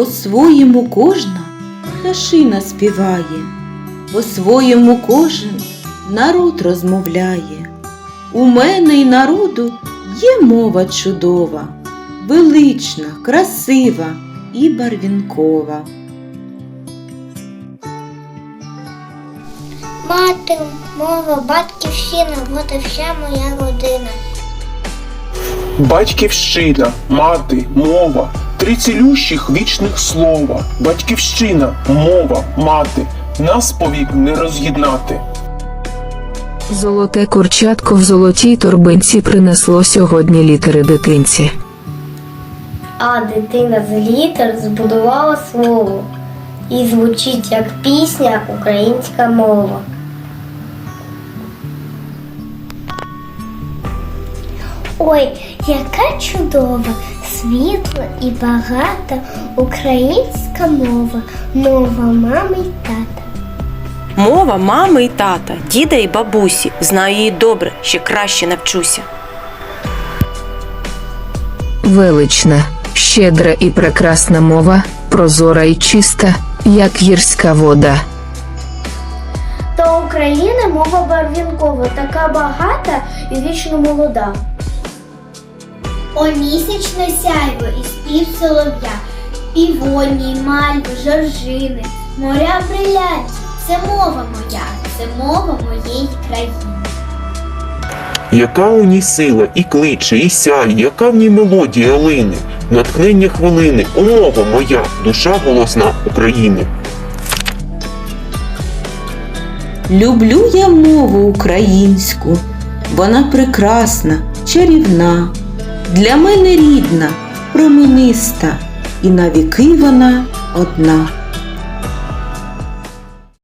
по-своєму кожна пташина співає, по-своєму кожен народ розмовляє. У мене й народу є мова чудова, велична, красива і барвінкова. Мати, мова, батьківщина, вот і вся моя родина. Батьківщина, мати, мова, три цілющих вічних слова. Батьківщина, мова, мати, нас повік не роз'єднати. Золоте курчатко в золотій торбинці принесло сьогодні літери дитинці. А дитина з літер збудувала слово. І звучить як пісня українська мова. Ой, яка чудова, світла і багата українська мова, мова мами й тата. Мова мами і тата, діда і бабусі. Знаю її добре, ще краще навчуся. Велична, щедра і прекрасна мова, прозора і чиста, як гірська вода. Та України мова барвінкова, така багата і вічно молода. О місячне сяйво і спів солов'я, півоні, мальви, жоржини, моря бриляті. Це мова моя, це мова моєї країни. Яка у ній сила і кличе, і сяє, яка в ній мелодія лине, натхнення хвилини, умова моя, душа голосна України. Люблю я мову українську, вона прекрасна, чарівна, для мене рідна, промениста, і навіки вона одна.